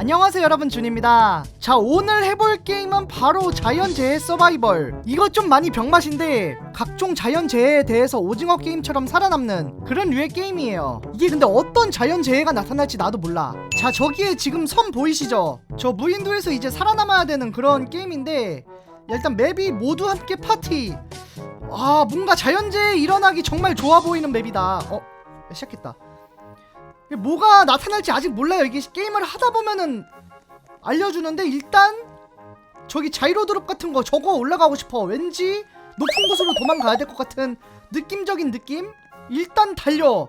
안녕하세요 여러분. 준입니다. 자 오늘 해볼 게임은 바로 자연재해 서바이벌. 이것 좀 많이 병맛인데 각종 자연재해에 대해서 오징어 게임처럼 살아남는 그런 류의 게임이에요. 이게 근데 어떤 자연재해가 나타날지 나도 몰라. 자 저기에 지금 섬 보이시죠? 저 무인도에서 이제 살아남아야 되는 그런 게임인데 일단 맵이 모두 함께 파티. 아 뭔가 자연재해 일어나기 정말 좋아 보이는 맵이다. 어 시작했다 뭐가 나타날지 아직 몰라요. 이게 게임을 하다 보면은 알려주는데 일단 저기 자이로 드롭 같은 거 저거 올라가고 싶어. 왠지 높은 곳으로 도망가야 될 것 같은 느낌적인 느낌? 일단 달려.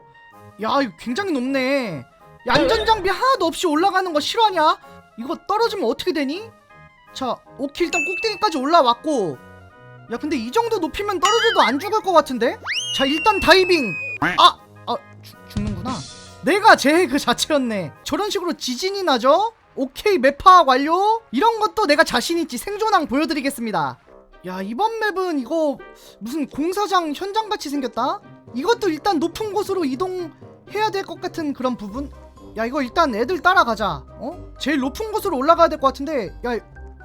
야 이거 굉장히 높네. 야, 안전 장비 하나도 없이 올라가는 거 실화냐? 이거 떨어지면 어떻게 되니? 자 오케이 일단 꼭대기까지 올라왔고 야 근데 이 정도 높이면 떨어져도 안 죽을 것 같은데? 자 일단 다이빙 아! 아 죽- 죽는구나 내가 제일 그 자체였네. 저런 식으로 지진이 나죠? 오케이 맵 파악 완료. 이런 것도 내가 자신 있지 생존왕 보여드리겠습니다. 야 이번 맵은 이거 무슨 공사장 현장 같이 생겼다. 이것도 일단 높은 곳으로 이동해야 될 것 같은 그런 부분. 야 이거 일단 애들 따라가자. 어? 제일 높은 곳으로 올라가야 될 것 같은데. 야,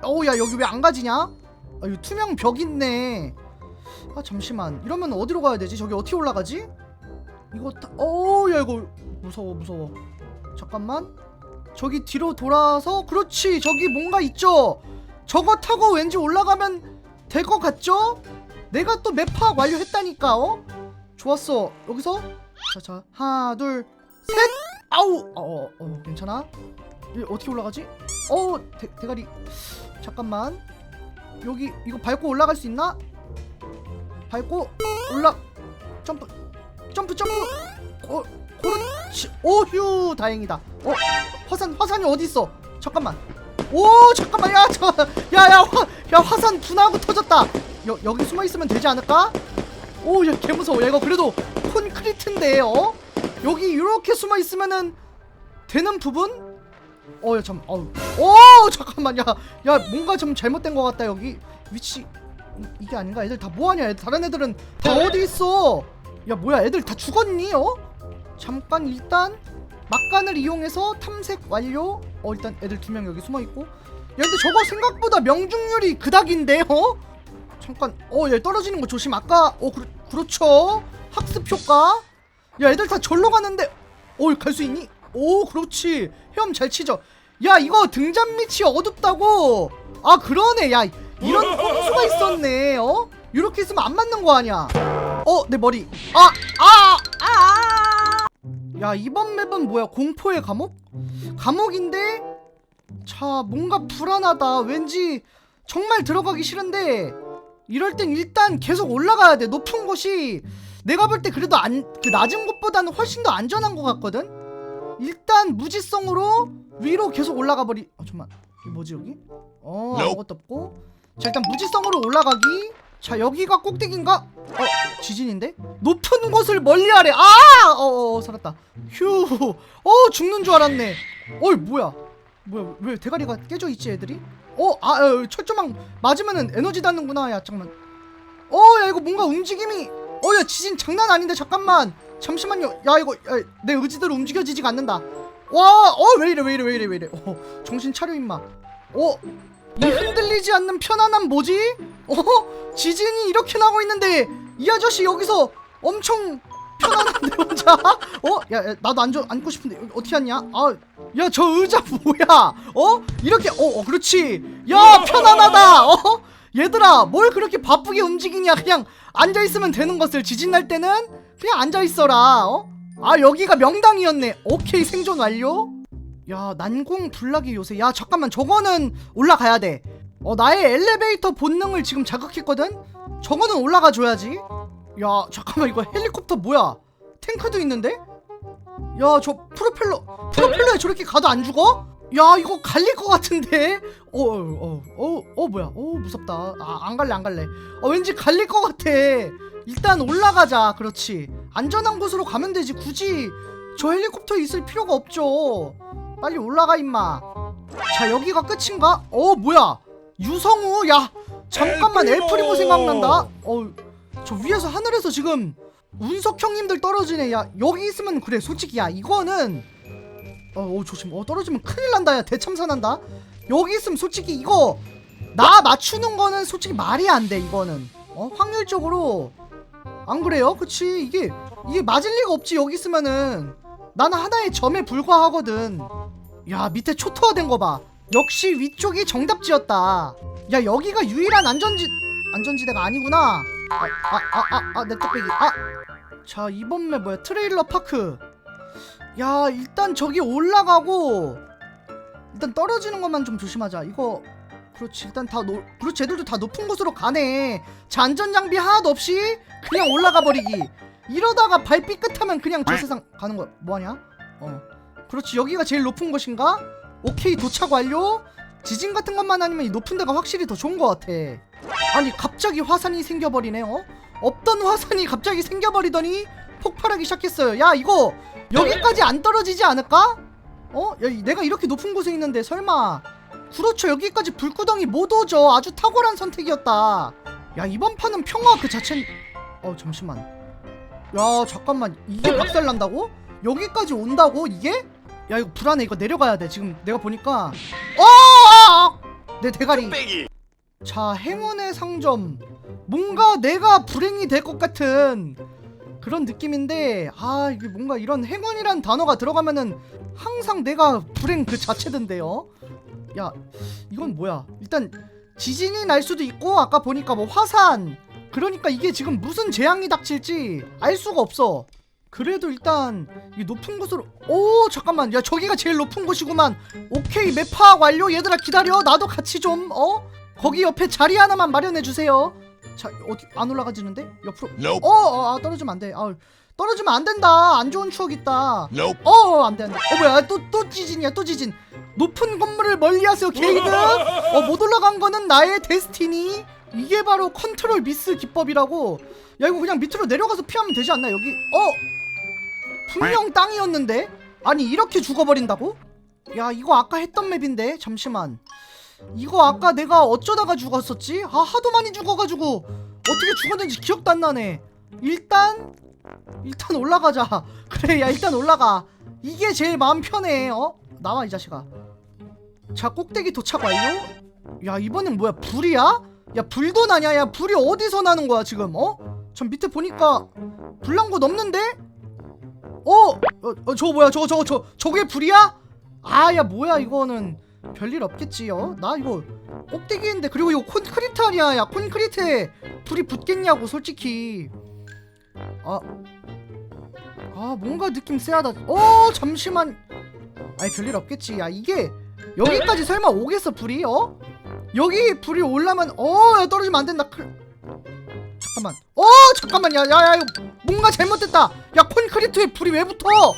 어야 여기 왜 안 가지냐? 아 여기 투명 벽 있네. 아 잠시만. 이러면 어디로 가야 되지? 저기 어떻게 올라가지? 이거 타... 어야 이거 무서워 무서워. 잠깐만. 저기 뒤로 돌아서 그렇지 저기 뭔가 있죠? 저거 타고 왠지 올라가면 될 것 같죠? 내가 또 맵 파악 완료했다니까 어? 좋았어. 여기서? 자자 하나 둘 셋. 아우 어, 어, 어 괜찮아? 이 어떻게 올라가지? 어 대, 대가리. 잠깐만. 여기 이거 밟고 올라갈 수 있나? 밟고 올라 점프 점프 점프. 어 그렇지 오휴 다행이다. 어 화산 화산이 어디 있어? 잠깐만. 오 잠깐만. 야저야야 야 화산 분하고 터졌다. 여 여기 숨어 있으면 되지 않을까? 오야 개 무서워. 야 이거 그래도 콘크리트인데 어? 여기 이렇게 숨어 있으면은 되는 부분? 어야 잠 어우. 오 잠깐만. 야야 뭔가 좀 잘못된 것 같다 여기. 위치 이, 이게 아닌가? 애들 다 뭐하냐? 애들 다른 애들은 다 어디 있어 야 뭐야 애들 다 죽었니 어? 잠깐 일단 막간을 이용해서 탐색 완료. 어 일단 애들 두 명 여기 숨어있고. 야 근데 저거 생각보다 명중률이 그닥인데 어? 잠깐 어얘 떨어지는 거 조심. 아까 어 그렇, 그렇죠? 학습 효과. 야 애들 다 절로 가는데 어갈 수 있니? 오 그렇지. 헤엄 잘 치죠. 야 이거 등잔 밑이 어둡다고. 아 그러네. 야 이런 꼼수가 있었네 어? 이렇게 있으면 안 맞는 거 아니야 어, 내 머리. 아, 아, 아. 야, 이번 맵은 뭐야? 공포의 감옥? 감옥인데 자, 뭔가 불안하다. 왠지 정말 들어가기 싫은데 이럴 땐 일단 계속 올라가야 돼. 높은 곳이 내가 볼 때 그래도 안 그 낮은 곳보다는 훨씬 더 안전한 것 같거든. 일단 무지성으로 위로 계속 올라가 버리. 아, 잠만. 이게 뭐지 여기? 어, 아무것도 없고. 자, 일단 무지성으로 올라가기. 자 여기가 꼭대기인가? 어 지진인데? 높은 곳을 멀리하래. 아! 어, 어 살았다. 휴 어 죽는 줄 알았네. 어이 뭐야? 뭐야 왜 대가리가 깨져 있지 애들이? 어 아 어, 철조망 맞으면은 에너지 닿는구나 야 잠깐만 어 야 이거 뭔가 움직임이. 어 야 지진 장난 아닌데 잠깐만. 잠시만요. 야 이거 야, 내 의지대로 움직여지지가 않는다. 와 어 왜 이래 왜 이래 왜 이래 왜 이래. 어 정신 차려 임마. 어 이 흔들리지 않는 편안함 뭐지? 어? 지진이 이렇게 나고 있는데 이 아저씨 여기서 엄청 편안한데 혼자? 어? 야, 야 나도 앉아, 앉고 싶은데 어떻게 앉냐? 아, 야 저 의자 뭐야? 어? 이렇게 어, 어 그렇지. 야 편안하다. 어? 얘들아 뭘 그렇게 바쁘게 움직이냐? 그냥 앉아 있으면 되는 것을 지진 날 때는 그냥 앉아 있어라. 어? 아 여기가 명당이었네. 오케이 생존 완료. 야 난공 불나기 요새 야 잠깐만 저거는 올라가야 돼어 나의 엘리베이터 본능을 지금 자극했거든 저거는 올라가 줘야지. 야 잠깐만 이거 헬리콥터 뭐야? 탱크도 있는데? 야 저 프로펠러 프로펠러에 저렇게 가도 안 죽어? 야 이거 갈릴 것 같은데? 어어어어 어, 어, 뭐야? 어 무섭다. 아 안 갈래 안 갈래. 어 왠지 갈릴 것 같아. 일단 올라가자. 그렇지. 안전한 곳으로 가면 되지. 굳이 저 헬리콥터 있을 필요가 없죠. 빨리 올라가 임마. 자 여기가 끝인가? 어 뭐야? 유성우 야 잠깐만 엘프리모! 생각난다? 어 저 위에서 하늘에서 지금 운석 형님들 떨어지네. 야 여기 있으면 그래 솔직히. 야 이거는 어, 어 조심. 어 떨어지면 큰일 난다. 야 대참사 난다. 여기 있으면 솔직히 이거 나 맞추는 거는 솔직히 말이 안 돼 이거는. 어 확률적으로. 안 그래요? 그치? 이게 이게 맞을 리가 없지 여기 있으면은. 나는 하나의 점에 불과하거든. 야 밑에 초토화된 거 봐 역시 위쪽이 정답지였다. 야 여기가 유일한 안전지 안전지대가 아니구나. 아아아아내 뚝배기. 아자 이번 맵 뭐야 트레일러 파크. 야 일단 저기 올라가고 일단 떨어지는 것만 좀 조심하자. 이거 그렇지. 일단 다 노, 그렇지. 애들도 다 높은 곳으로 가네. 자 안전 장비 하나도 없이 그냥 올라가 버리기. 이러다가 발 삐끗하면 그냥 저 세상 가는 거 뭐하냐? 어. 그렇지. 여기가 제일 높은 곳인가 오케이 도착 완료? 지진 같은 것만 아니면 이 높은 데가 확실히 더 좋은 것 같아. 아니 갑자기 화산이 생겨버리네 어 없던 화산이 갑자기 생겨버리더니 폭발하기 시작했어요. 야 이거 여기까지 안 떨어지지 않을까? 어? 야, 이- 내가 이렇게 높은 곳에 있는데 설마. 그렇죠 여기까지 불구덩이 못 오죠. 아주 탁월한 선택이었다. 야 이번 판은 평화 그 자체는 어 잠시만. 야 잠깐만. 이게 박살난다고? 여기까지 온다고? 이게? 야 이거 불안해. 이거 내려가야 돼. 지금 내가 보니까. 어! 내 대가리. 자 행운의 상점. 뭔가 내가 불행이 될 것 같은 그런 느낌인데 아 이게 뭔가 이런 행운이란 단어가 들어가면은 항상 내가 불행 그 자체던데요? 야 이건 뭐야? 일단 지진이 날 수도 있고 아까 보니까 뭐 화산. 그러니까 이게 지금 무슨 재앙이 닥칠지 알 수가 없어 그래도 일단 이 높은 곳으로 오 잠깐만 야 저기가 제일 높은 곳이구만 오케이 맵 파악 완료 얘들아 기다려 나도 같이 좀 어? 거기 옆에 자리 하나만 마련해 주세요 자 어디 안 올라가지는데 옆으로 Nope. 어, 어 아, 떨어지면 안돼 아 떨어지면 안 된다 안 좋은 추억 있다 Nope. 어, 안 돼, 안 돼. 어, 뭐야, 또, 또 지진이야, 또 지진. 높은 건물을 멀리 하세요, 게이드. 어, 못 올라간 거는 나의 데스티니. 이게 바로 컨트롤 미스 기법이라고. 야, 이거 그냥 밑으로 내려가서 피하면 되지 않나, 여기? 어? 분명 땅이었는데? 아니, 이렇게 죽어버린다고? 야, 이거 아까 했던 맵인데? 잠시만. 이거 아까 내가 어쩌다가 죽었었지? 아, 하도 많이 죽어가지고. 어떻게 죽었는지 기억도 안 나네. 일단, 일단 올라가자. 그래, 야, 일단 올라가. 이게 제일 마음 편해, 어? 나와, 이 자식아. 자, 꼭대기 도착 완료? 야, 이번엔 뭐야, 불이야? 야, 불도 나냐? 야, 불이 어디서 나는 거야, 지금, 어? 전 밑에 보니까 불난 곳 없는데? 어? 어, 어 저거 뭐야, 저거, 저거, 저, 저게 불이야? 아, 야, 뭐야, 이거는. 별일 없겠지, 어? 나 이거 꼭대기인데, 그리고 이거 콘크리트 아니야, 야, 콘크리트에 불이 붙겠냐고, 솔직히. 아, 아 뭔가 느낌 쎄하다 어 잠시만 아니 별일 없겠지 야 이게 여기까지 설마 오겠어 불이 어? 여기 불이 올라면 어 야, 떨어지면 안 된다 크... 잠깐만. 어 잠깐만. 야야야 뭔가 잘못됐다. 야 콘크리트에 불이 왜 붙어? 어